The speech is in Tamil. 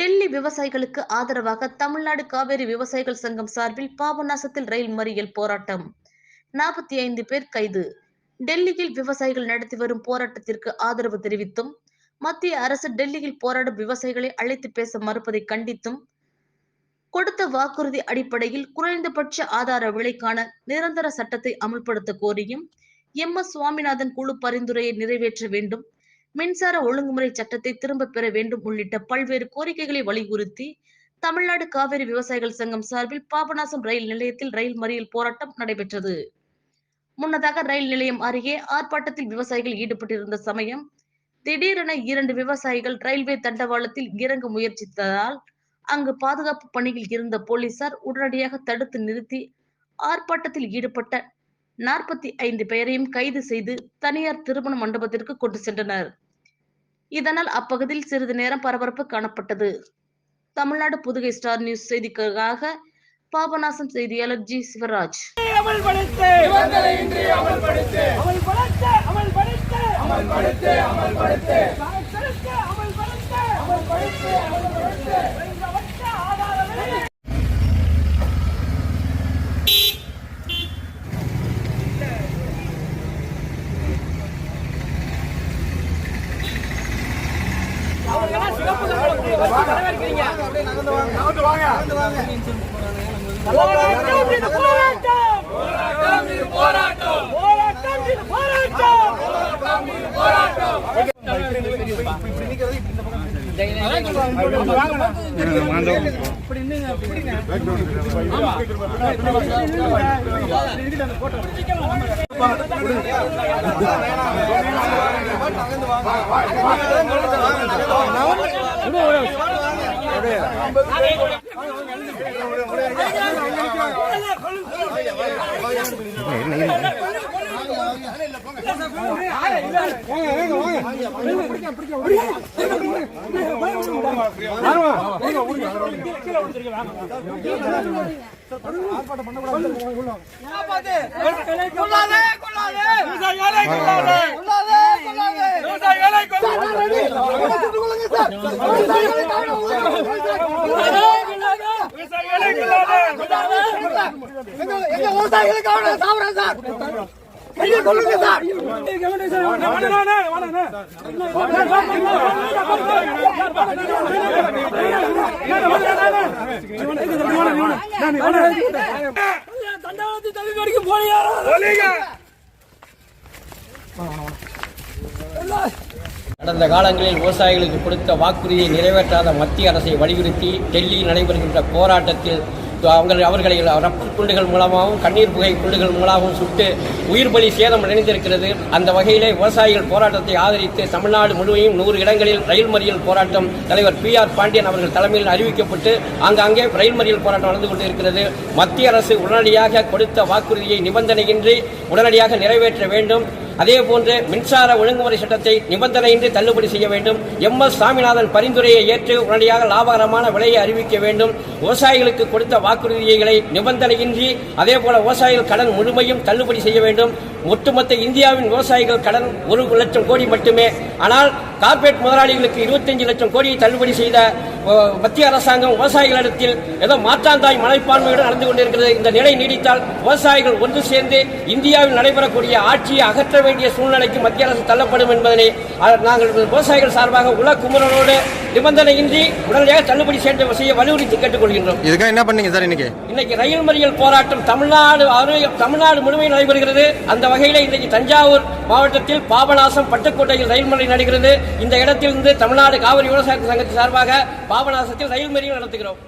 டெல்லி விவசாயிகளுக்கு ஆதரவாக தமிழ்நாடு காவேரி விவசாயிகள் சங்கம் சார்பில் பாபநாசத்தில் ரயில் மறியல் போராட்டம். நாற்பத்தி ஐந்து பேர் கைது. டெல்லியில் விவசாயிகள் நடத்தி வரும் போராட்டத்திற்கு ஆதரவு தெரிவித்தும் மத்திய அரசு டெல்லியில் போராடும் விவசாயிகளை அழைத்து பேச மறுப்பதை கண்டித்தும் கொடுத்த வாக்குறுதி அடிப்படையில் குறைந்தபட்ச ஆதார விலைக்கான நிரந்தர சட்டத்தை அமல்படுத்த கோரியும் எம் எஸ் சுவாமிநாதன் குழு பரிந்துரையை நிறைவேற்ற வேண்டும் மின்சார ஒழுங்குமுறை சட்டத்தை திரும்ப பெற வேண்டும் உள்ளிட்ட பல்வேறு கோரிக்கைகளை வலியுறுத்தி தமிழ்நாடு காவிரி விவசாயிகள் சங்கம் சார்பில் பாபநாசம் ரயில் நிலையத்தில் ரயில் மறியல் போராட்டம் நடைபெற்றது. முன்னதாக ரயில் நிலையம் அருகே ஆர்ப்பாட்டத்தில் விவசாயிகள் ஈடுபட்டிருந்த சமயம் திடீரென இரண்டு விவசாயிகள் ரயில்வே தண்டவாளத்தில் இறங்க முயற்சித்ததால் அங்கு பாதுகாப்பு பணியில் இருந்த போலீசார் உடனடியாக தடுத்து நிறுத்தி ஆர்ப்பாட்டத்தில் ஈடுபட்ட நாற்பத்தி ஐந்து பேரையும் கைது செய்து தனியார் திருமண மண்டபத்திற்கு கொண்டு சென்றனர். இதனால் அப்பகுதியில் சிறிது நேரம் பரபரப்பு காணப்பட்டது. தமிழ்நாடு புதுகை ஸ்டார் நியூஸ் செய்திக்காக பாபநாசம் செய்தியாளர் ஜி சிவராஜ். அமல்படுத்து வாங்க கொள்ளாதே விவசாயிகளை கொள்ளாதே கொள்ளாதே கொள்ளாதே சொல்லுங்க சார் தண்டாவதி தகுதி கிடைக்கும் போலியா கடந்த காலங்களில் விவசாயிகளுக்கு கொடுத்த வாக்குறுதியை நிறைவேற்றாத மத்திய அரசை வலியுறுத்தி டெல்லியில் நடைபெறுகின்ற போராட்டத்தில் அவர்கள் அவர்களை ரப்பு குண்டுகள் மூலமாகவும் கண்ணீர் புகை குண்டுகள் மூலமாகவும் சுட்டு உயிர் பலி சேதம் அடைந்திருக்கிறது. அந்த வகையிலே விவசாயிகள் போராட்டத்தை ஆதரித்து தமிழ்நாடு முழுவதும் நூறு இடங்களில் ரயில் மறியல் போராட்டம் தலைவர் பி ஆர் பாண்டியன் அவர்கள் தலைமையில் அறிவிக்கப்பட்டு ஆங்காங்கே ரயில் மறியல் போராட்டம் நடந்து கொண்டிருக்கிறது. மத்திய அரசு உடனடியாக கொடுத்த வாக்குறுதியை நிபந்தனையின்றி உடனடியாக நிறைவேற்ற வேண்டும். அதே போன்று மின்சார ஒழுங்குமுறை சட்டத்தை நிபந்தனையின்றி தள்ளுபடி செய்ய வேண்டும். எம் எஸ் சாமிநாதன் பரிந்துரையை ஏற்று உடனடியாக லாபகரமான விலையை அறிவிக்க வேண்டும். விவசாயிகளுக்கு கொடுத்த வாக்குறுதிகளை நிபந்தனையின்றி அதே போல விவசாயிகள் கடன் முழுமையும் தள்ளுபடி செய்ய வேண்டும். ஒட்டுமொத்த இந்தியாவின் விவசாயிகள் கடன் ஒரு லட்சம் கோடி மட்டுமே. ஆனால் கார்ப்பரேட் முதலாளிகளுக்கு இருபத்தஞ்சு லட்சம் கோடியை தள்ளுபடி செய்த மத்திய அரசாங்கம் விவசாயிகளிடத்தில் ஏதோ மாற்றாந்தாய் மலைப்பான்மையுடன் நடந்து கொண்டிருக்கிறது. இந்த நிலை நீடித்தால் விவசாயிகள் ஒன்று சேர்ந்து இந்தியாவில் நடைபெறக்கூடிய ஆட்சியை அகற்ற வேண்டிய சூழ்நிலைக்கு மத்திய அரசு தள்ளப்படும் என்பதனை நாங்கள் விவசாயிகள் சார்பாக உல குமரனோடு நிபந்தனையின்றி உடனடியாக தள்ளுபடி செய்ய செய்ய வலியுறுத்தி கேட்டுக்கொள்கின்றோம். இதுக்காக என்ன பண்ணீங்க சார் இன்னைக்கு? இன்னைக்கு ரயில் மறியல் போராட்டம் தமிழ்நாடு தமிழ்நாடு முழுமையில் நடைபெறுகிறது. அந்த வகையில் இன்னைக்கு தஞ்சாவூர் மாவட்டத்தில் பாபநாசம் பட்டுக்கோட்டையில் ரயில் மறியல் நடக்கிறது இந்த இடத்திலிருந்து தமிழ்நாடு காவிரி விவசாய சங்கத்தின் சார்பாக பாபநாசத்தில் ரயில் மறியல் நடத்துகிறோம்.